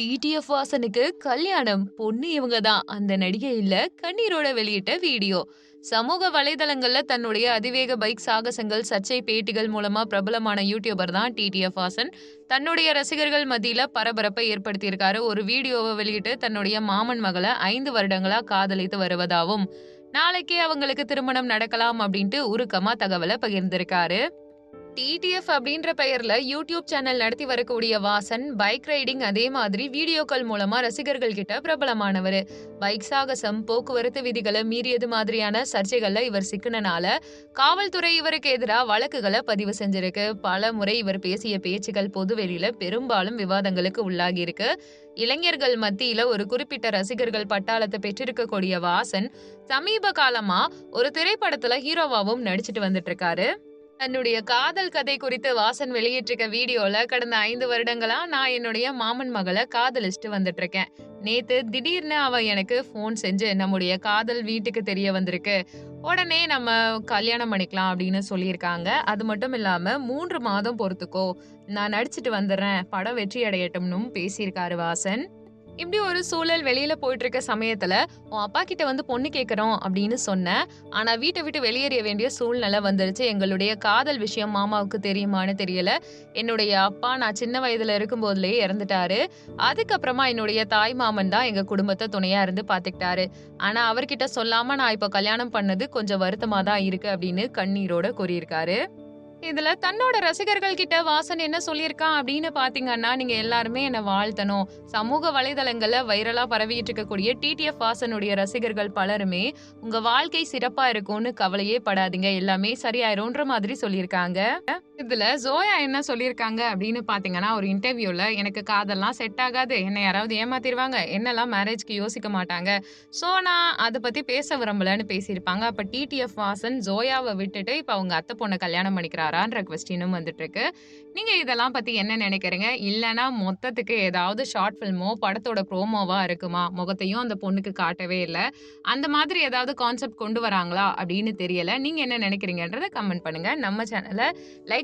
TTF வாசனுக்கு கல்யாணம் பொண்ணு இவங்க தான். அந்த நடிகை இல்ல கண்ணீரோட வெளியிட்ட வீடியோ. சமூக வலைதளங்கள்ல தன்னுடைய அதிவேக பைக் சாகசங்கள் சர்ச்சை பேட்டிகள் மூலமா பிரபலமான யூடியூபர் தான் டிடிஎஃப் வாசன். தன்னுடைய ரசிகர்கள் மத்தியில பரபரப்பை ஏற்படுத்தியிருக்காரு. ஒரு வீடியோவை வெளியிட்டு தன்னுடைய மாமன் மகளை ஐந்து வருடங்களா காதலித்து வருவதாகவும் நாளைக்கே அவங்களுக்கு திருமணம் நடக்கலாம் அப்படின்ட்டு உருக்கமா தகவலை பகிர்ந்திருக்காரு. டிடிஎஃப் அப்படின்ற பெயர்ல யூடியூப் சேனல் நடத்தி வரக்கூடிய வாசன் பைக் ரைடிங் அதே மாதிரி வீடியோக்கள் மூலமா ரசிகர்கள் கிட்ட பிரபலமானவர். பைக் சாகசம் போக்குவரத்து விதிகளை மீறியது மாதிரியான சர்ச்சைகள்ல இவர் சிக்கினால காவல்துறை இவருக்கு எதிராக வழக்குகளை பதிவு செஞ்சிருக்கு. பல முறை இவர் பேசிய பேச்சுகள் பொதுவெளியில பெரும்பாலும் விவாதங்களுக்கு உள்ளாகி இருக்கு இளைஞர்கள் மத்தியில ஒரு குறிப்பிட்ட ரசிகர்கள் பட்டாளத்தை பெற்றிருக்கக்கூடிய வாசன் சமீப காலமா ஒரு திரைப்படத்துல ஹீரோவாவும் நடிச்சிட்டு வந்துட்டு இருக்காரு. தன்னுடைய காதல் கதை குறித்து வாசன் வெளியிட்டிருக்க வீடியோல கடந்த ஐந்து வருடங்களா நான் என்னுடைய மாமன் மகளை காதலிச்சுட்டு வந்துட்டு இருக்கேன் நேத்து திடீர்னு அவ எனக்கு ஃபோன் செஞ்சு நம்முடைய காதல் வீட்டுக்கு தெரிய வந்திருக்கு. உடனே நம்ம கல்யாணம் பண்ணிக்கலாம் அப்படின்னு சொல்லியிருக்காங்க. அது மட்டும் இல்லாம மூன்று மாதம் பொறுத்துக்கோ. நான் நடிச்சிட்டு வந்துடுறேன். படம் வெற்றி அடையட்டும்னும் பேசியிருக்காரு வாசன். இப்படி ஒரு சூழல் வெளியில போயிட்டு இருக்க சமயத்துல உன் அப்பா கிட்ட வந்து பொண்ணு கேட்கறோம் அப்படின்னு சொன்னேன். ஆனா வீட்டை விட்டு வெளியேற வேண்டிய சூழ்நிலை வந்துருச்சு. எங்களுடைய காதல் விஷயம் மாமாவுக்கு தெரியுமான்னு தெரியல. என்னுடைய அப்பா நான் சின்ன வயதுல இருக்கும் போதுலயே இறந்துட்டாரு. அதுக்கப்புறமா என்னுடைய தாய் மாமன் தான் எங்க குடும்பத்தை துணையா இருந்து பாத்துக்கிட்டாரு. ஆனா அவர்கிட்ட சொல்லாம நான் இப்ப கல்யாணம் பண்ணது கொஞ்சம் வருத்தமா தான் இருக்கு அப்படின்னு கண்ணீரோட கூறியிருக்காரு. இதுல தன்னோட ரசிகர்கள் கிட்ட வாசன் என்ன சொல்லியிருக்கான் அப்படின்னு பாத்தீங்கன்னா நீங்க எல்லாருமே என்ன வாழ்த்தணும். சமூக வலைதளங்கள்ல வைரலா பரவிட்டு இருக்கக்கூடிய டிடிஎஃப் வாசனுடைய ரசிகர்கள் பலருமே உங்க வாழ்க்கை சிறப்பா இருக்கும்னு கவலையே படாதீங்க. எல்லாமே சரியாயிரும்ன்ற மாதிரி சொல்லியிருக்காங்க. இதுல ஜோயா என்ன சொல்லியிருக்காங்க அப்படின்னு பாத்தீங்கன்னா ஒரு இன்டர்வியூல எனக்கு காதெல்லாம் செட் ஆகாது. என்ன யாராவது ஏமாத்திருவாங்க. என்னெல்லாம் மேரேஜ்க்கு யோசிக்க மாட்டாங்க. ஸோ நான் அதை பத்தி பேச விரும்பலன்னு பேசியிருப்பாங்க. அப்ப டிடிஎஃப் வாசன் ஜோயாவை விட்டுட்டு இப்ப அவங்க அத்தை பொண்ணை கல்யாணம் பண்ணிக்கிறாரான்ற கொஸ்டினும் வந்துட்டு இருக்கு நீங்க இதெல்லாம் பத்தி என்ன நினைக்கிறீங்க? இல்லைன்னா மொத்தத்துக்கு ஏதாவது ஷார்ட் ஃபில்மோ படத்தோட ப்ரோமோவா இருக்குமா? முகத்தையும் அந்த பொண்ணுக்கு காட்டவே இல்லை. அந்த மாதிரி ஏதாவது கான்செப்ட் கொண்டு வராங்களா? அப்படின்னு தெரியல. நீங்க என்ன நினைக்கிறீங்கன்றத கமெண்ட் பண்ணுங்க. நம்ம சேனலை லைக்